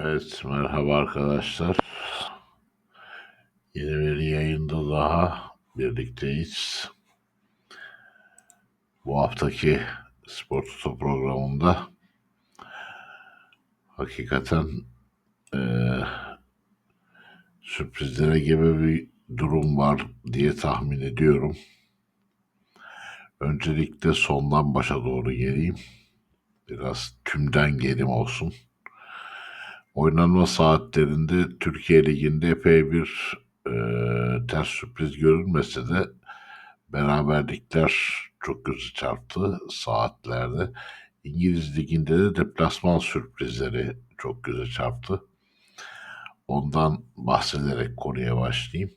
Evet, merhaba arkadaşlar. Yeni bir yayında daha birlikteyiz. Bu haftaki Spor Tutu programında hakikaten eee sürprizlere gibi bir durum var diye tahmin ediyorum. Öncelikle sondan başa doğru geleyim. Biraz tümden gelim olsun. Oynanma saatlerinde Türkiye Ligi'nde epey bir e, ters sürpriz görülmese de beraberlikler çok gözü çarptı saatlerde. İngiliz Ligi'nde de deplasman sürprizleri çok göze çarptı. Ondan bahsederek konuya başlayayım.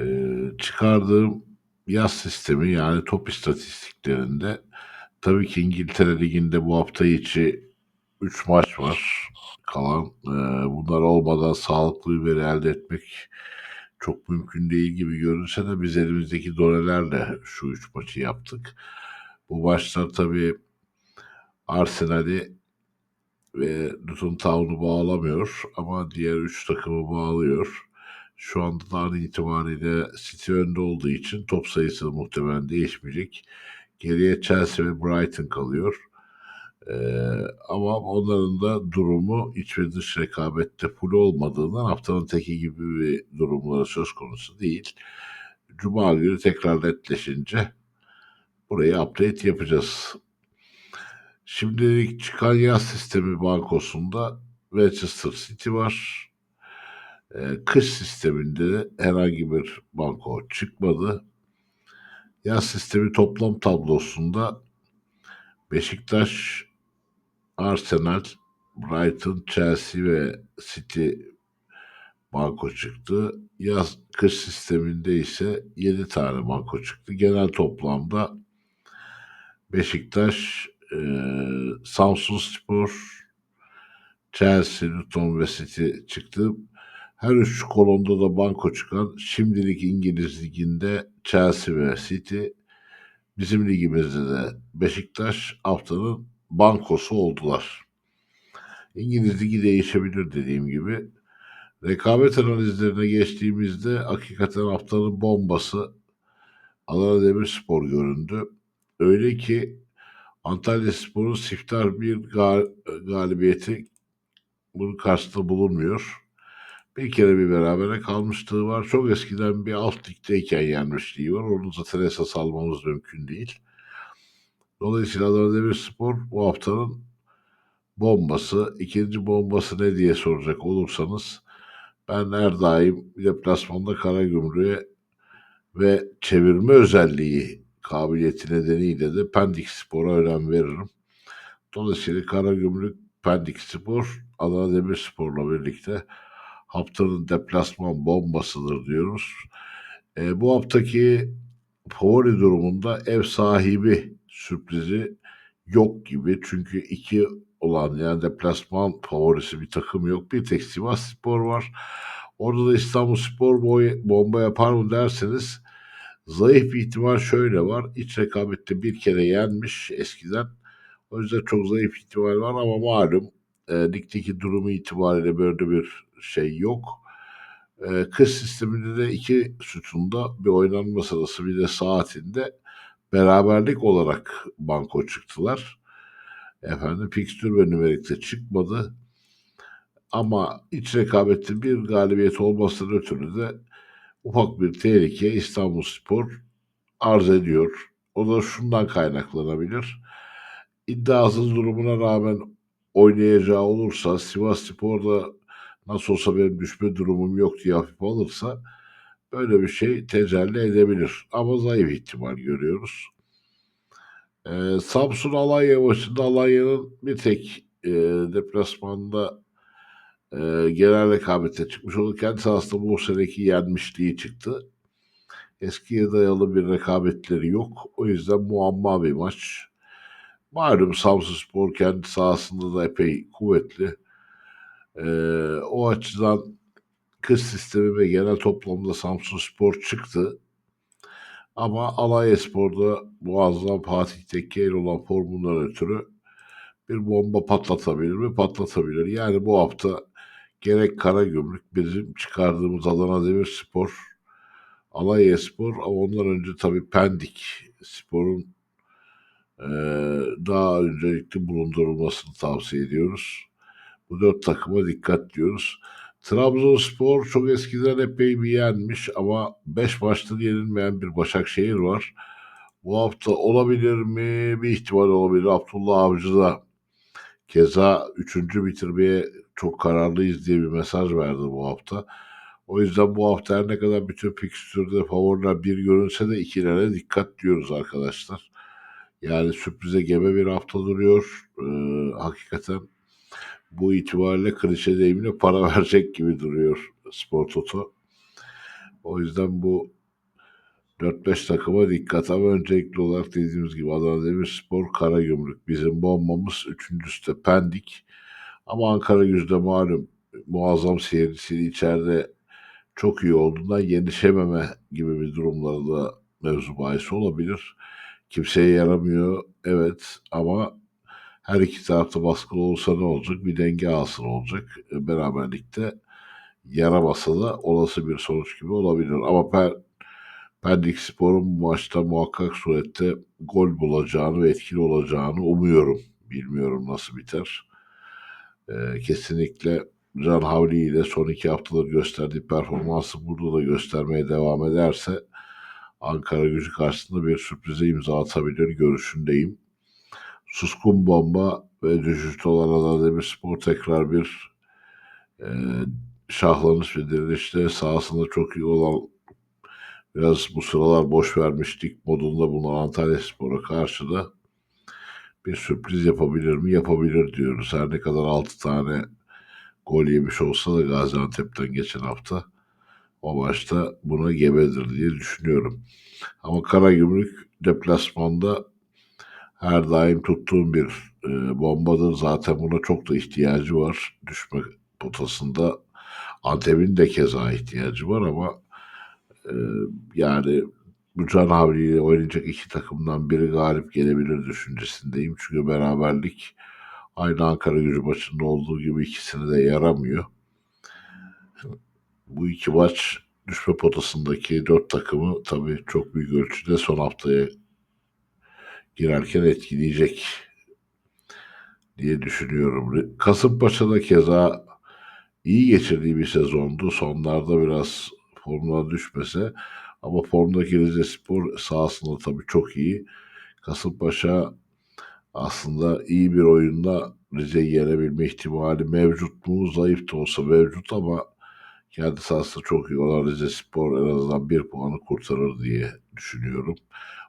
E, çıkardığım yaz sistemi yani top istatistiklerinde tabii ki İngiltere Ligi'nde bu hafta içi 3 maç var kalan. E, bunlar olmadan sağlıklı bir veri elde etmek çok mümkün değil gibi görünse de biz elimizdeki donelerle şu 3 maçı yaptık. Bu maçlar tabii Arsenal'i ve Luton Town'u bağlamıyor ama diğer 3 takımı bağlıyor. Şu anda da an itibariyle City önde olduğu için top sayısı muhtemelen değişmeyecek. Geriye Chelsea ve Brighton kalıyor. Ee, ama onların da durumu iç ve dış rekabette full olmadığından haftanın teki gibi bir durumları söz konusu değil. Cuma günü tekrar netleşince burayı update yapacağız. Şimdilik çıkan yaz sistemi bankosunda Manchester City var. Ee, kış sisteminde de herhangi bir banko çıkmadı. Yaz sistemi toplam tablosunda Beşiktaş, Arsenal, Brighton, Chelsea ve City banko çıktı. Yaz kış sisteminde ise 7 tane banko çıktı. Genel toplamda Beşiktaş, e, Samsun Spor, Chelsea, Luton ve City çıktı. Her üç kolonda da banko çıkan şimdilik İngiliz Ligi'nde Chelsea ve City, bizim ligimizde de Beşiktaş haftanın bankosu oldular. İngiliz Ligi değişebilir dediğim gibi. Rekabet analizlerine geçtiğimizde hakikaten haftanın bombası Adana Demirspor göründü. Öyle ki Antalya Spor'un siftar bir gal- galibiyeti bunun karşısında bulunmuyor. Bir kere bir berabere kalmışlığı var. Çok eskiden bir alt ligdeyken yenmişliği var. Onu zaten esas almamız mümkün değil. Dolayısıyla Adana Demirspor bu haftanın bombası. İkinci bombası ne diye soracak olursanız ben her daim deplasmanda Karagümrük'e ve çevirme özelliği kabiliyeti nedeniyle de Pendik Spor'a önem veririm. Dolayısıyla Karagümrük, Pendik Spor, Adana Demirspor'la birlikte haftanın deplasman bombasıdır diyoruz. E, bu haftaki favori durumunda ev sahibi sürprizi yok gibi. Çünkü iki olan yani deplasman favorisi bir takım yok. Bir tek Sivas Spor var. Orada da İstanbul Spor boy, bomba yapar mı derseniz zayıf bir ihtimal şöyle var. İç rekabette bir kere yenmiş eskiden. O yüzden çok zayıf ihtimal var ama malum e, ligdeki durumu itibariyle böyle bir şey yok. E, kış sisteminde de iki sütunda bir oynanma sırası bir de saatinde beraberlik olarak banko çıktılar. Efendim fikstür ve nümerikte çıkmadı. Ama iç rekabette bir galibiyet olmasından ötürü de ufak bir tehlike İstanbul Spor arz ediyor. O da şundan kaynaklanabilir. İddiasız durumuna rağmen oynayacağı olursa Sivas Spor'da nasıl olsa benim düşme durumum yok diye hafif alırsa böyle bir şey tecelli edebilir. Ama zayıf ihtimal görüyoruz. Ee, Samsun Alanya maçında Alanya'nın bir tek e, deplasmanda e, genel rekabete çıkmış oldu. Kendisi aslında bu seneki yenmişliği çıktı. Eskiye dayalı bir rekabetleri yok. O yüzden muamma bir maç. Malum Samsun Spor kendi sahasında da epey kuvvetli. Ee, o açıdan kız sistemi ve genel toplamda Samsun Spor çıktı. Ama Alanya Spor'da muazzam Fatih Tekke ile olan formundan ötürü bir bomba patlatabilir mi? Patlatabilir. Yani bu hafta gerek Karagümrük bizim çıkardığımız Adana Demirspor, Alayyaspor ama ondan önce tabii Pendik Spor'un eee, daha öncelikli bulundurulmasını tavsiye ediyoruz. Bu dört takıma dikkat diyoruz. Trabzonspor çok eskiden epey bir yenmiş ama 5 maçta yenilmeyen bir Başakşehir var. Bu hafta olabilir mi? Bir ihtimal olabilir. Abdullah Avcı da keza üçüncü bitirmeye çok kararlıyız diye bir mesaj verdi bu hafta. O yüzden bu hafta her ne kadar bütün fikstürde favoriler bir görünse de ikilere dikkat diyoruz arkadaşlar. Yani sürprize gebe bir hafta duruyor. Ee, hakikaten bu itibariyle klişe deyimle para verecek gibi duruyor Spor Toto. O yüzden bu 4-5 takıma dikkat ama öncelikli olarak dediğimiz gibi Adana Demirspor, Karagümrük bizim bombamız. Üçüncüsü de Pendik. Ama Ankara Gücü'de malum muazzam seyircisiyle içeride çok iyi olduğundan yenişememe gibi bir durumları da mevzu bahis olabilir. Kimseye yaramıyor evet ama her iki tarafta baskılı olsa ne olacak? Bir denge hasıl olacak. E, Beraberlikte yaramasa da olası bir sonuç gibi olabilir. Ama per, Pendik Spor'un maçta muhakkak surette gol bulacağını ve etkili olacağını umuyorum. Bilmiyorum nasıl biter. Ee, kesinlikle Can Havli ile son iki haftadır gösterdiği performansı burada da göstermeye devam ederse Ankara gücü karşısında bir sürprize imza atabilir görüşündeyim. Suskun bomba ve düşüşte olan Adana Demirspor tekrar bir e, şahlanış ve direnişte sahasında çok iyi olan biraz bu sıralar boş vermiştik modunda bulunan Antalya Spor'a karşı da bir sürpriz yapabilir mi? Yapabilir diyoruz. Her ne kadar 6 tane gol yemiş olsa da Gaziantep'ten geçen hafta o maçta buna gebedir diye düşünüyorum. Ama Karagümrük deplasmanda her daim tuttuğum bir e, bombadır. Zaten buna çok da ihtiyacı var. Düşme potasında Antep'in de keza ihtiyacı var ama e, yani Can Havli ile oynayacak iki takımdan biri galip gelebilir düşüncesindeyim. Çünkü beraberlik aynı Ankara gücü maçında olduğu gibi ikisine de yaramıyor. Bu iki maç düşme potasındaki dört takımı tabii çok büyük ölçüde son haftaya girerken etkileyecek diye düşünüyorum. Kasımpaşa'da keza iyi geçirdiği bir sezondu. Sonlarda biraz formuna düşmese ama formdaki Rize Spor sahasında tabii çok iyi. Kasımpaşa aslında iyi bir oyunda Rize'yi yenebilme ihtimali mevcut mu? Zayıf da olsa mevcut ama kendi sahasında çok iyi olan Rize Spor en azından bir puanı kurtarır diye düşünüyorum.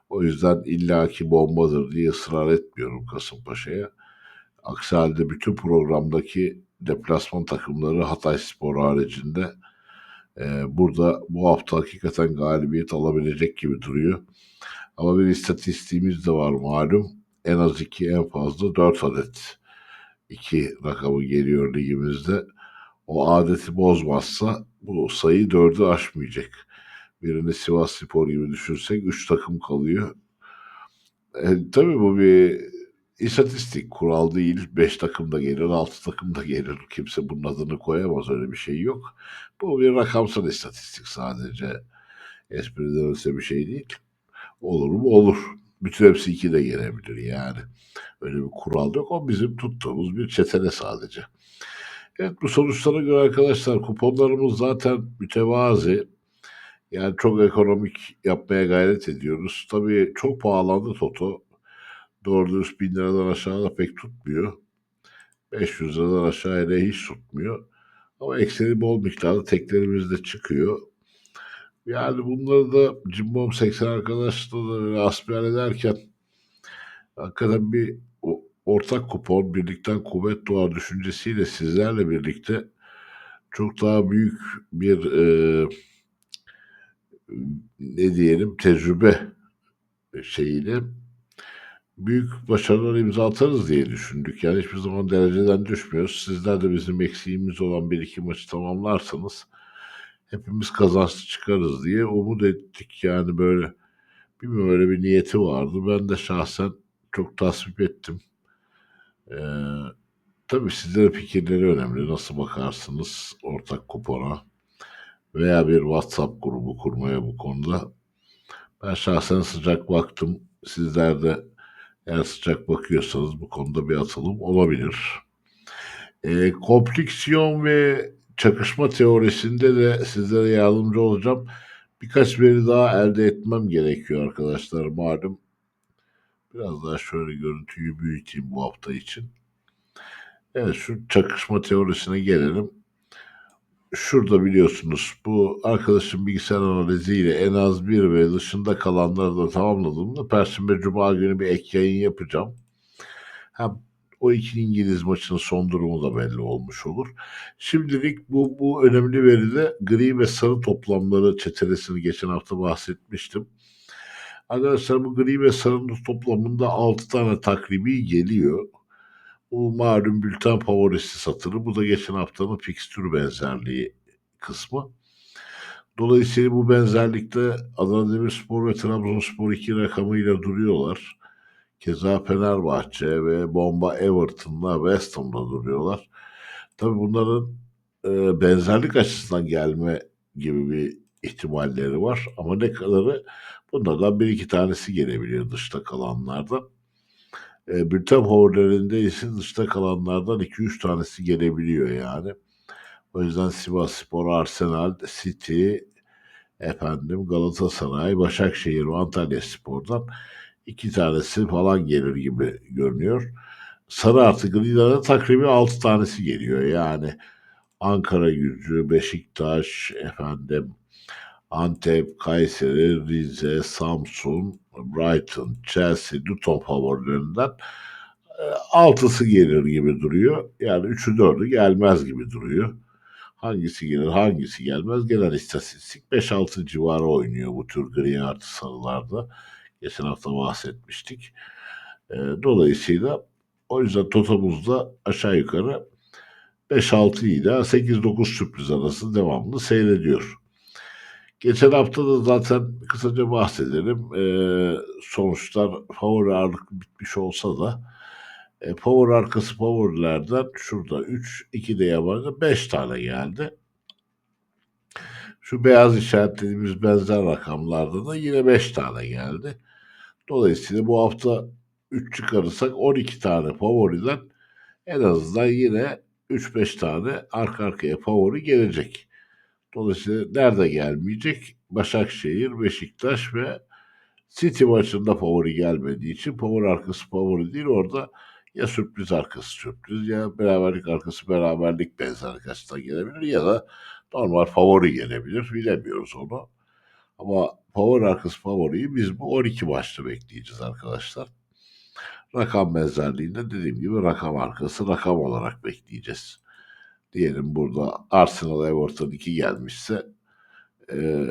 O yüzden illaki bombadır diye ısrar etmiyorum Kasımpaşa'ya. Aksi halde bütün programdaki deplasman takımları Hatay Spor haricinde e, burada bu hafta hakikaten galibiyet alabilecek gibi duruyor. Ama bir istatistiğimiz de var malum. En az iki en fazla dört adet iki rakamı geliyor ligimizde. O adeti bozmazsa bu sayı dördü aşmayacak. Birini Sivas Spor gibi düşünsek üç takım kalıyor. E, tabii bu bir istatistik kural değil. Beş takım da gelir, altı takım da gelir. Kimse bunun adını koyamaz öyle bir şey yok. Bu bir rakamsal istatistik sadece. Espriden öte bir şey değil. Olur mu? Olur. Bütün hepsi iki de gelebilir yani. Öyle bir kural yok. O bizim tuttuğumuz bir çetele sadece. Evet bu sonuçlara göre arkadaşlar kuponlarımız zaten mütevazi. Yani çok ekonomik yapmaya gayret ediyoruz. Tabii çok pahalandı Toto. Doğru dürüst bin liradan aşağıda pek tutmuyor. 500 liradan aşağıya hiç tutmuyor. Ama ekseni bol miktarda teklerimiz de çıkıyor. Yani bunları da Cimbom 80 arkadaşla da böyle asbihal ederken hakikaten bir ortak kupon, birlikten kuvvet doğar düşüncesiyle sizlerle birlikte çok daha büyük bir e, ne diyelim tecrübe şeyiyle büyük başarılar imza atarız diye düşündük. Yani hiçbir zaman dereceden düşmüyoruz. Sizler de bizim eksiğimiz olan bir iki maçı tamamlarsanız hepimiz kazançlı çıkarız diye umut ettik. Yani böyle bilmiyorum öyle bir niyeti vardı. Ben de şahsen çok tasvip ettim. Ee, tabii sizlerin fikirleri önemli. Nasıl bakarsınız ortak kupona veya bir WhatsApp grubu kurmaya bu konuda. Ben şahsen sıcak baktım. Sizler de eğer sıcak bakıyorsanız bu konuda bir atılım olabilir. Ee, kompliksiyon ve çakışma teorisinde de sizlere yardımcı olacağım. Birkaç veri daha elde etmem gerekiyor arkadaşlar malum. Biraz daha şöyle görüntüyü büyüteyim bu hafta için. Evet şu çakışma teorisine gelelim. Şurada biliyorsunuz bu arkadaşın bilgisayar analiziyle en az bir ve dışında kalanları da tamamladığımda Perşembe Cuma günü bir ek yayın yapacağım. Hem o iki İngiliz maçının son durumu da belli olmuş olur. Şimdilik bu, bu önemli veride gri ve sarı toplamları çetelesini geçen hafta bahsetmiştim. Arkadaşlar bu gri ve sarının toplamında 6 tane takribi geliyor. Bu malum bülten favorisi satırı. Bu da geçen haftanın fikstür benzerliği kısmı. Dolayısıyla bu benzerlikte Adana Demirspor ve Trabzonspor iki rakamıyla duruyorlar. Keza Fenerbahçe ve Bomba Everton'la West Ham'da duruyorlar. Tabii bunların e, benzerlik açısından gelme gibi bir ihtimalleri var. Ama ne kadarı bunlardan bir iki tanesi gelebiliyor dışta kalanlardan. E, bülten favorilerinde ise dışta kalanlardan 2-3 tanesi gelebiliyor yani. O yüzden Sivas Spor, Arsenal, City, efendim Galatasaray, Başakşehir ve Antalya Spor'dan iki tanesi falan gelir gibi görünüyor. Sarı artı gri'den takribi 6 tanesi geliyor. Yani Ankara gücü, Beşiktaş, efendim Antep, Kayseri, Rize, Samsun, Brighton, Chelsea, Luton favorilerinden e, altısı gelir gibi duruyor. Yani üçü dördü gelmez gibi duruyor. Hangisi gelir hangisi gelmez genel istatistik 5-6 civarı oynuyor bu tür gri artı sarılarda. Geçen hafta bahsetmiştik. E, dolayısıyla o yüzden totamızda aşağı yukarı 5-6 ile 8-9 sürpriz arası devamlı seyrediyor. Geçen hafta da zaten kısaca bahsedelim. Ee, sonuçlar favori ağırlık bitmiş olsa da e, favori arkası favorilerden şurada 3, 2 de yabancı 5 tane geldi. Şu beyaz işaretlediğimiz benzer rakamlarda da yine 5 tane geldi. Dolayısıyla bu hafta 3 çıkarırsak 12 tane favoriden en azından yine 3-5 tane arka arkaya favori gelecek. Dolayısıyla nerede gelmeyecek? Başakşehir, Beşiktaş ve City maçında favori gelmediği için favori arkası favori değil orada ya sürpriz arkası sürpriz ya beraberlik arkası beraberlik benzerlik açısından gelebilir ya da normal favori gelebilir bilemiyoruz onu. Ama favori arkası favoriyi biz bu 12 maçta bekleyeceğiz arkadaşlar. Rakam benzerliğinde dediğim gibi rakam arkası rakam olarak bekleyeceğiz. Diyelim burada Arsenal Everton 2 gelmişse e,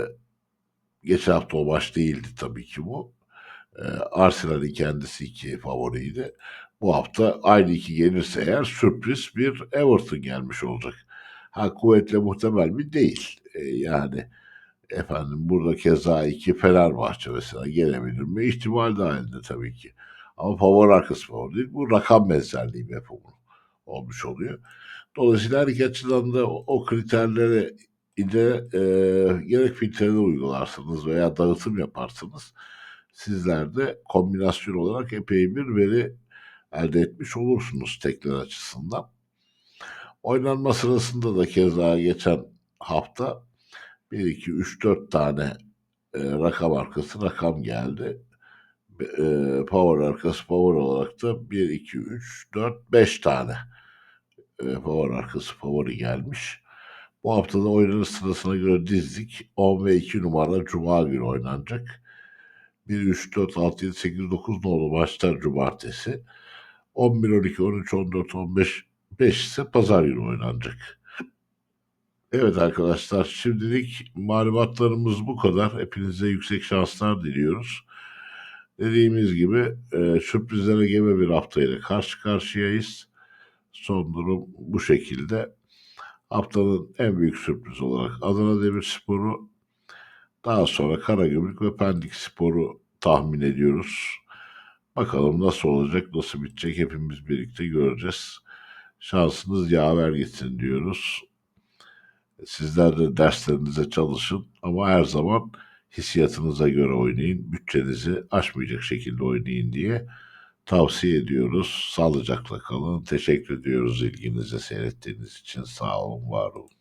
geçen hafta o maç değildi tabii ki bu. E, Arsenal'in kendisi iki favoriydi. Bu hafta aynı iki gelirse eğer sürpriz bir Everton gelmiş olacak. Ha kuvvetle muhtemel mi? Değil. E, yani efendim burada keza iki Fenerbahçe mesela gelebilir mi? İhtimal dahilinde tabii ki. Ama favori arkası favori değil. Bu rakam benzerliği mefhumu olmuş oluyor. Dolayısıyla her iki açıdan da o, o kriterleri de e, gerek filtrede uygularsınız veya dağıtım yaparsınız. Sizler de kombinasyon olarak epey bir veri elde etmiş olursunuz tekler açısından. Oynanma sırasında da keza geçen hafta 1, 2, 3, 4 tane e, rakam arkası rakam geldi. E, power arkası power olarak da 1, 2, 3, 4, 5 tane e, favori arkası favori gelmiş. Bu haftada oyunun sırasına göre dizdik. 10 ve 2 numara Cuma günü oynanacak. 1, 3, 4, 6, 7, 8, 9 nolu maçlar Cumartesi. 11, 12, 13, 14, 15, 5 ise Pazar günü oynanacak. Evet arkadaşlar şimdilik malumatlarımız bu kadar. Hepinize yüksek şanslar diliyoruz. Dediğimiz gibi e, sürprizlere gebe bir haftayla karşı karşıyayız. Son durum bu şekilde. Haftanın en büyük sürprizi olarak Adana Demirspor'u daha sonra Karagümrük ve Pendik Spor'u tahmin ediyoruz. Bakalım nasıl olacak, nasıl bitecek hepimiz birlikte göreceğiz. Şansınız yaver gitsin diyoruz. Sizler de derslerinize çalışın ama her zaman hissiyatınıza göre oynayın. Bütçenizi aşmayacak şekilde oynayın diye tavsiye ediyoruz. Sağlıcakla kalın. Teşekkür ediyoruz ilginize seyrettiğiniz için. Sağ olun, var olun.